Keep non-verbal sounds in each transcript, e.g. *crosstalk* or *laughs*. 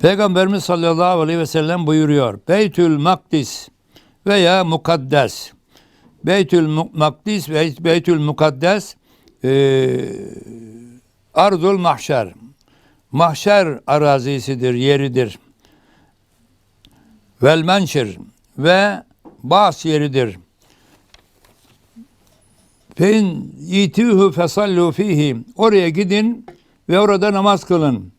Peygamberimiz sallallahu aleyhi ve sellem buyuruyor. Beytül Makdis veya Mukaddes. Beytül Makdis ve Beytül Mukaddes e, Arzul Mahşer. Mahşer arazisidir, yeridir. Vel menşir ve bas yeridir. Fein itihu fesallu fihi. Oraya gidin ve orada namaz kılın.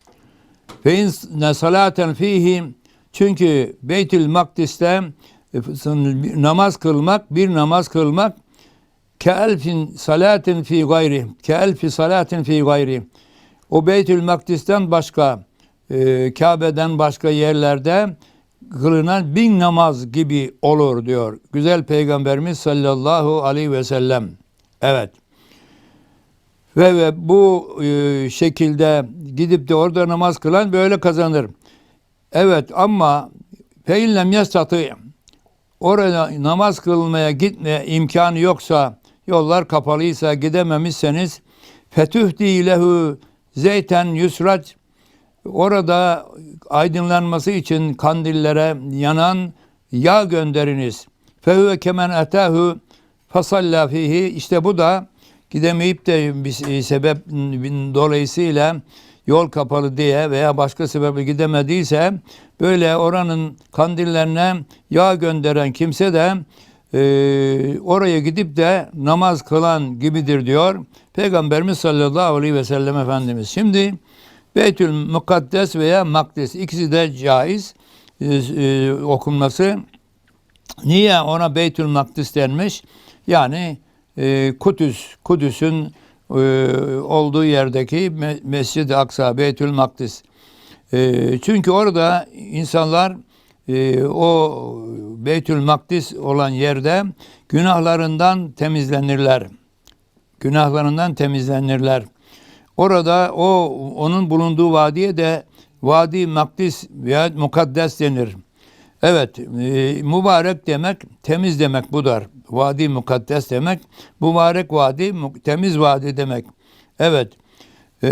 Fein ne salaten fihi. Çünkü Beytül Makdis'te e, namaz kılmak, bir namaz kılmak ke elfin salatin fi gayri. Ke elfi salatin fi gayri. O Beytül Makdis'ten başka, e, Kabe'den başka yerlerde kılınan bin namaz gibi olur diyor. Güzel Peygamberimiz sallallahu aleyhi ve sellem. Evet. Ve, ve bu e, şekilde gidip de orada namaz kılan böyle kazanır. Evet ama feinlem yastati oraya namaz kılmaya gitme imkanı yoksa yollar kapalıysa gidememişseniz fetühdi lehu zeyten yusrac orada aydınlanması için kandillere yanan yağ gönderiniz. Fehuve kemen etehu fasalla fihi işte bu da gidemeyip de bir sebep dolayısıyla yol kapalı diye veya başka sebeple gidemediyse böyle oranın kandillerine yağ gönderen kimse de e, oraya gidip de namaz kılan gibidir diyor Peygamberimiz sallallahu aleyhi ve sellem Efendimiz. Şimdi Beytül Mukaddes veya Makdes ikisi de caiz e, e, okunması. Niye ona Beytül Makdis denmiş? Yani e, Kudüs, Kudüs'ün e, olduğu yerdeki Me- Mescid-i Aksa, Beytül Makdis. E, çünkü orada insanlar e, o Beytül Makdis olan yerde günahlarından temizlenirler. Günahlarından temizlenirler. Orada o onun bulunduğu vadiye de Vadi Makdis veya Mukaddes denir. Evet, e, mübarek demek, temiz demek budur. Vadi mukaddes demek, mübarek vadi, temiz vadi demek. Evet, e,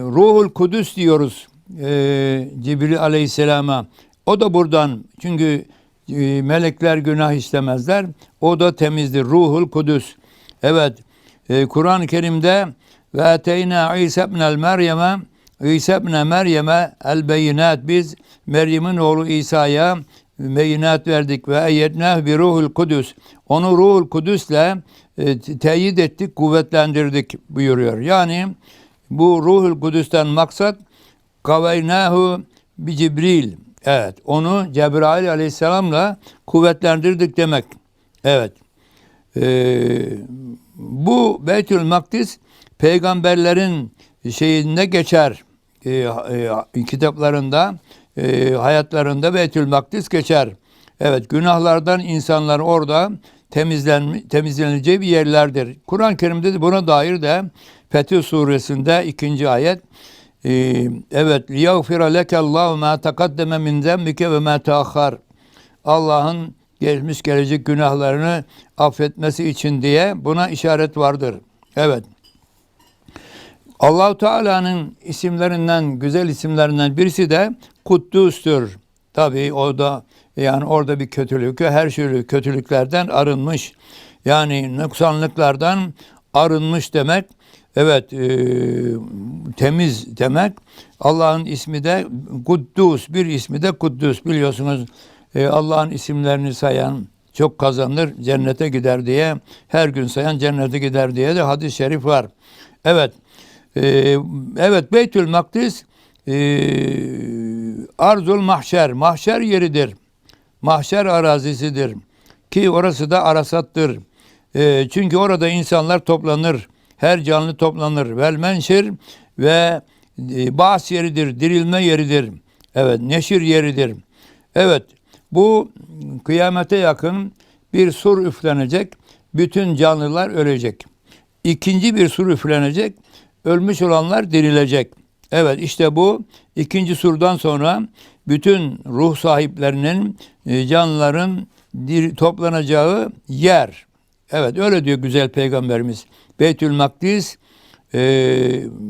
Ruhul Kudüs diyoruz e, Cibril Aleyhisselam'a. O da buradan, çünkü e, melekler günah istemezler. O da temizdir, Ruhul Kudüs. Evet, e, Kur'an-ı Kerim'de ve eteyna İsa ibnel Meryem'e İsa ibn Meryem'e el beyinat biz Meryem'in oğlu İsa'ya beyinat verdik ve eyyednah bi ruhul kudüs. Onu ruhul kudüsle e, teyit ettik, kuvvetlendirdik buyuruyor. Yani bu ruhul kudüsten maksat kavaynahu bi Cibril. Evet, onu Cebrail aleyhisselamla kuvvetlendirdik demek. Evet. Ee, bu Beytül Makdis peygamberlerin şeyinde geçer. Ee, e, kitaplarında, e, hayatlarında Beytül Makdis geçer. Evet, günahlardan insanlar orada temizlen temizleneceği bir yerlerdir. Kur'an-ı Kerim'de de buna dair de Fetih suresinde ikinci ayet ee, evet liyagfira lekallahu ma takaddeme min zembike ve ma taahhar. Allah'ın geçmiş gelecek günahlarını affetmesi için diye buna işaret vardır. Evet. Allahu Teala'nın isimlerinden, güzel isimlerinden birisi de Kuddüs'tür. Tabii o da yani orada bir kötülük, her türlü kötülüklerden arınmış. Yani noksanlıklardan arınmış demek. Evet, e, temiz demek. Allah'ın ismi de Kuddus, bir ismi de Kuddus. Biliyorsunuz e, Allah'ın isimlerini sayan çok kazanır, cennete gider diye, her gün sayan cennete gider diye de hadis-i şerif var. Evet, e, evet Beytül Makdis e, Arzul Mahşer, mahşer yeridir. Mahşer arazisidir. Ki orası da Arasat'tır. E, çünkü orada insanlar toplanır. Her canlı toplanır. Vel menşir ve e, bas yeridir, dirilme yeridir. Evet, neşir yeridir. Evet, bu kıyamete yakın bir sur üflenecek. Bütün canlılar ölecek. İkinci bir sur üflenecek. Ölmüş olanlar dirilecek. Evet işte bu ikinci surdan sonra bütün ruh sahiplerinin, e, canlıların dir- toplanacağı yer. Evet öyle diyor güzel peygamberimiz. Beytül Makdis e,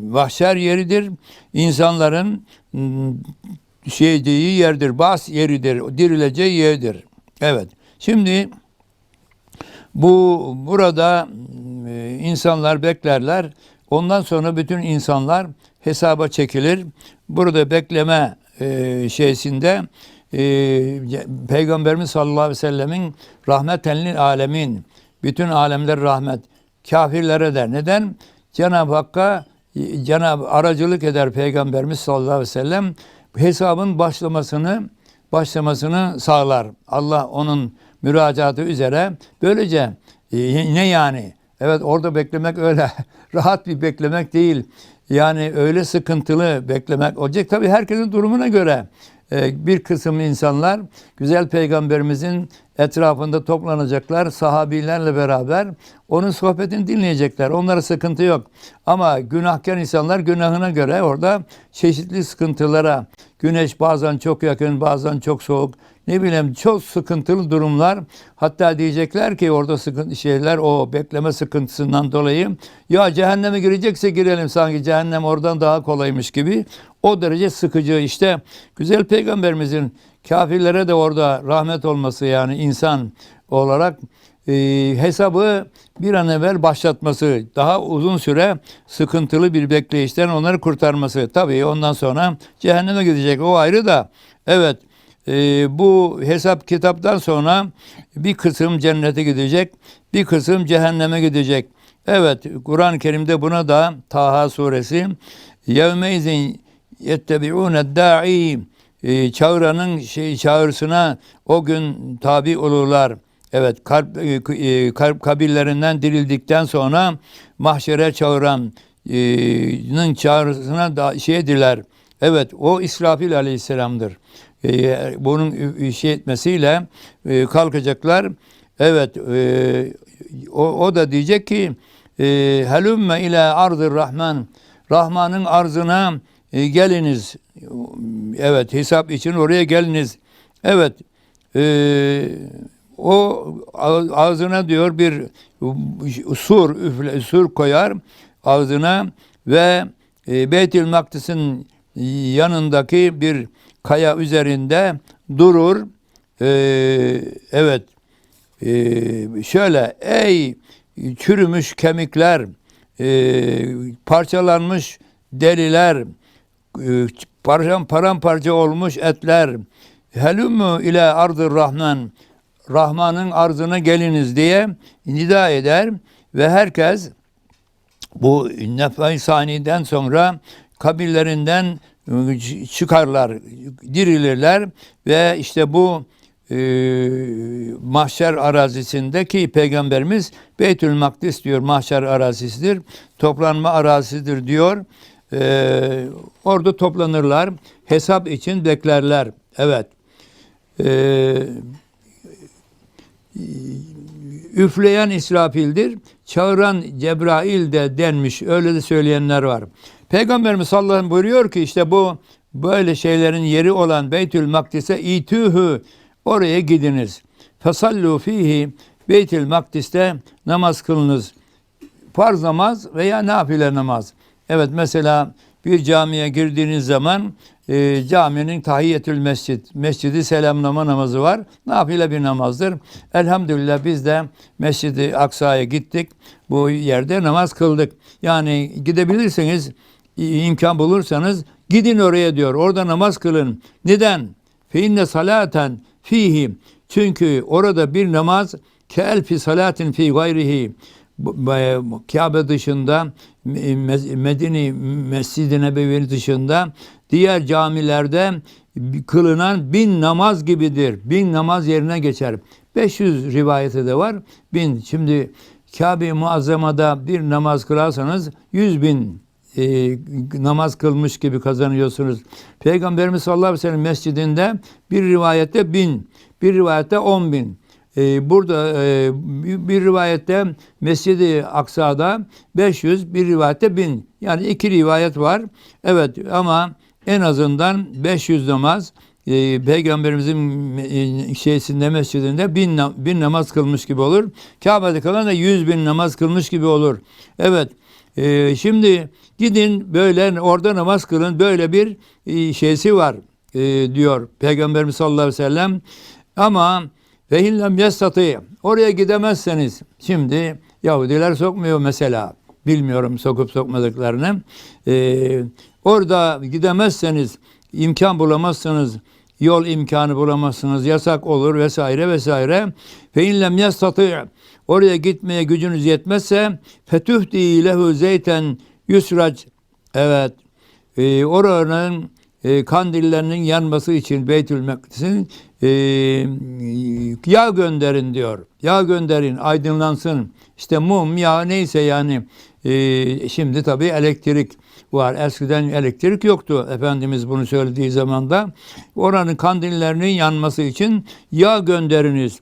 vahşer yeridir. İnsanların şeydiği yerdir. Bas yeridir. Dirileceği yerdir. Evet. Şimdi bu burada e, insanlar beklerler. Ondan sonra bütün insanlar hesaba çekilir. Burada bekleme e, şeysinde e, Peygamberimiz sallallahu aleyhi ve sellemin rahmetenlil alemin bütün alemler rahmet kafirlere der. Neden? Cenab-ı Hakk'a e, Cenab-ı aracılık eder Peygamberimiz sallallahu aleyhi ve sellem hesabın başlamasını başlamasını sağlar. Allah onun müracaatı üzere böylece e, ne yani? Evet orada beklemek öyle *laughs* rahat bir beklemek değil. Yani öyle sıkıntılı beklemek olacak. Tabii herkesin durumuna göre e, bir kısım insanlar güzel peygamberimizin etrafında toplanacaklar sahabilerle beraber onun sohbetini dinleyecekler. Onlara sıkıntı yok. Ama günahkar insanlar günahına göre orada çeşitli sıkıntılara güneş bazen çok yakın bazen çok soğuk ne bileyim çok sıkıntılı durumlar hatta diyecekler ki orada sıkıntı şeyler o bekleme sıkıntısından dolayı ya cehenneme girecekse girelim sanki cehennem oradan daha kolaymış gibi o derece sıkıcı işte güzel peygamberimizin kafirlere de orada rahmet olması yani insan olarak e, hesabı bir an evvel başlatması, daha uzun süre sıkıntılı bir bekleyişten onları kurtarması. Tabii ondan sonra cehenneme gidecek o ayrı da evet e, bu hesap kitaptan sonra bir kısım cennete gidecek, bir kısım cehenneme gidecek. Evet Kur'an-ı Kerim'de buna da Taha suresi yevmeyzin yettebi'ûne da'i e, çağıranın şey çağrısına o gün tabi olurlar. Evet kalp, e, e, kalp kabirlerinden dirildikten sonra mahşere çağıranın çağrısına da şeydiler. Evet o İsrafil aleyhisselamdır. E, bunun şey etmesiyle e, kalkacaklar. Evet e, o, o da diyecek ki e, helümme ile ardır rahman Rahman'ın arzına e, geliniz. Evet hesap için oraya geliniz. Evet e, o ağzına diyor bir sur üfle, sur koyar ağzına ve e, Beytül Makdis'in yanındaki bir kaya üzerinde durur. E, evet e, şöyle ey çürümüş kemikler e, parçalanmış deriler e, param paramparça olmuş etler helümü ile ardır rahman Rahman'ın arzına geliniz diye nida eder ve herkes bu nefai saniden sonra kabirlerinden e, çıkarlar, dirilirler ve işte bu e, mahşer arazisindeki peygamberimiz Beytül Makdis diyor mahşer arazisidir, toplanma arazisidir diyor. E, orada toplanırlar, hesap için beklerler. Evet. E, üfleyen İsrafil'dir, çağıran Cebrail de denmiş. Öyle de söyleyenler var. Peygamberimiz sallallahu aleyhi ve sellem buyuruyor ki işte bu böyle şeylerin yeri olan Beytül Makdis'e itühü oraya gidiniz. Fesallu fihi Beytül Makdis'te namaz kılınız. Farz namaz veya nafile namaz. Evet mesela bir camiye girdiğiniz zaman e, caminin tahiyyetül mescid, mescidi selamlama namazı var. Nafile bir namazdır. Elhamdülillah biz de Mescidi Aksa'ya gittik. Bu yerde namaz kıldık. Yani gidebilirseniz imkan bulursanız gidin oraya diyor. Orada namaz kılın. Neden? Fe inne salaten fihi. Çünkü orada bir namaz ke elfi salatin fi gayrihi. Kabe dışında Medine Mescid-i Nebevi dışında diğer camilerde kılınan bin namaz gibidir. Bin namaz yerine geçer. 500 rivayeti de var. Bin. Şimdi Kabe-i Muazzama'da bir namaz kılarsanız 100 bin e, namaz kılmış gibi kazanıyorsunuz. Peygamberimiz sallallahu aleyhi ve sellem mescidinde bir rivayette bin, bir rivayette on bin. Ee, burada e, bir rivayette Mescid-i Aksa'da 500, bir rivayette 1000. Yani iki rivayet var. Evet ama en azından 500 namaz e, Peygamberimizin e, şeysinde mescidinde bin, bin namaz kılmış gibi olur. Kabe'de kalan da yüz bin namaz kılmış gibi olur. Evet. E, şimdi gidin böyle orada namaz kılın böyle bir e, şeysi var. e, diyor Peygamberimiz sallallahu aleyhi ve sellem. Ama ve hillem yestati oraya gidemezseniz şimdi Yahudiler sokmuyor mesela. Bilmiyorum sokup sokmadıklarını. Ee, orada gidemezseniz imkan bulamazsınız. Yol imkanı bulamazsınız. Yasak olur vesaire vesaire. Fe inlem yestati oraya gitmeye gücünüz yetmezse fetühdi lehu zeyten yusrac evet e, oranın e, kandillerinin yanması için Beytül Mekdis'in e, yağ gönderin diyor. Yağ gönderin, aydınlansın. İşte mum, yağ neyse yani. E, şimdi tabii elektrik var. Eskiden elektrik yoktu. Efendimiz bunu söylediği zaman da oranın kandillerinin yanması için yağ gönderiniz.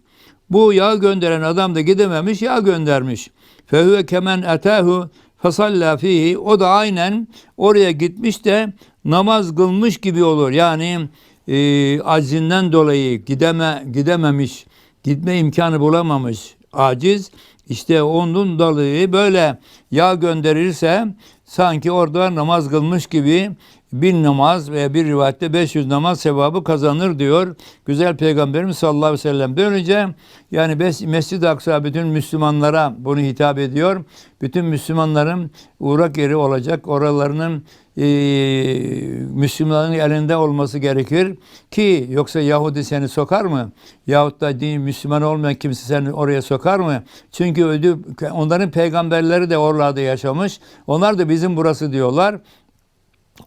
Bu yağ gönderen adam da gidememiş, yağ göndermiş. Fehüve kemen etehu fasalla fihi. O da aynen oraya gitmiş de namaz kılmış gibi olur. Yani e, acizinden dolayı gideme gidememiş, gitme imkanı bulamamış, aciz. İşte onun dolayı böyle yağ gönderirse sanki orada namaz kılmış gibi bin namaz veya bir rivayette 500 namaz sevabı kazanır diyor. Güzel Peygamberimiz sallallahu aleyhi ve sellem. Böylece yani Mescid-i Aksa bütün Müslümanlara bunu hitap ediyor. Bütün Müslümanların uğrak yeri olacak. Oralarının e, Müslümanların elinde olması gerekir ki yoksa Yahudi seni sokar mı? Yahut da din Müslüman olmayan kimse seni oraya sokar mı? Çünkü ödü, onların peygamberleri de oralarda yaşamış. Onlar da bizim burası diyorlar.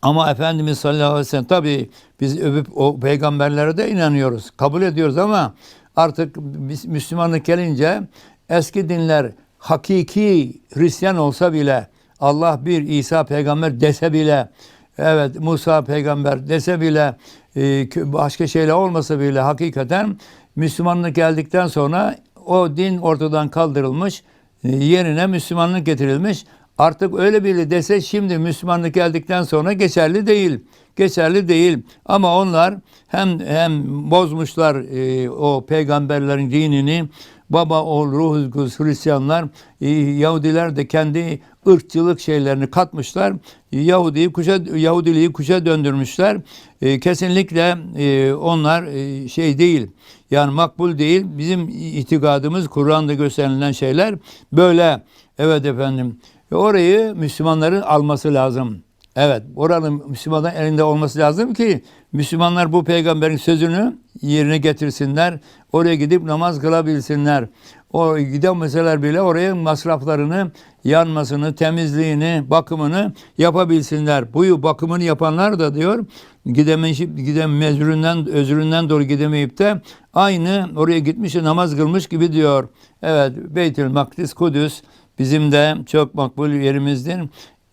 Ama Efendimiz sallallahu aleyhi ve sellem tabi biz övüp o peygamberlere de inanıyoruz. Kabul ediyoruz ama artık Müslümanlık gelince eski dinler hakiki Hristiyan olsa bile Allah bir İsa peygamber dese bile evet Musa peygamber dese bile e, başka şeyler olmasa bile hakikaten Müslümanlık geldikten sonra o din ortadan kaldırılmış e, yerine Müslümanlık getirilmiş. Artık öyle biri dese şimdi Müslümanlık geldikten sonra geçerli değil. Geçerli değil. Ama onlar hem hem bozmuşlar e, o peygamberlerin dinini, baba oğul ruh kudüs Hristiyanlar, e, Yahudiler de kendi ırkçılık şeylerini katmışlar. Yahudi'yi kuşa Yahudiliği kuşa döndürmüşler. E, kesinlikle e, onlar e, şey değil. Yani makbul değil. Bizim itikadımız Kur'an'da gösterilen şeyler böyle. Evet efendim. Ve orayı Müslümanların alması lazım. Evet, oranın Müslümanların elinde olması lazım ki Müslümanlar bu peygamberin sözünü yerine getirsinler. Oraya gidip namaz kılabilsinler. O gidemeseler bile oraya masraflarını, yanmasını, temizliğini, bakımını yapabilsinler. Bu bakımını yapanlar da diyor gidemeyip gidem mezründen özründen doğru gidemeyip de aynı oraya gitmiş namaz kılmış gibi diyor. Evet, Beytül Makdis Kudüs bizim de çok makbul yerimizdir.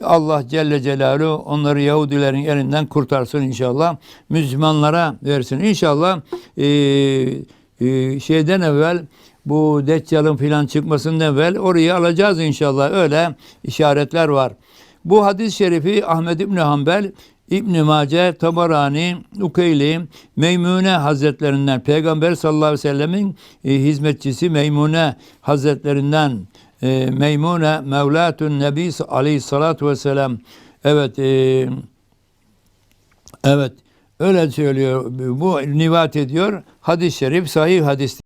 Allah Celle Celaluhu onları Yahudilerin elinden kurtarsın inşallah. Müslümanlara versin. İnşallah e, e, şeyden evvel bu Deccal'ın filan çıkmasından evvel orayı alacağız inşallah. Öyle işaretler var. Bu hadis-i şerifi Ahmed İbni Hanbel, İbn Mace, Tabarani, Ukeyli, Meymune Hazretlerinden, Peygamber sallallahu aleyhi ve sellemin e, hizmetçisi Meymune Hazretlerinden, e, Meymune Mevlatun Nebi aleyhissalatu vesselam. Evet, e, evet öyle söylüyor. Bu nivat ediyor. Hadis-i şerif sahih hadis.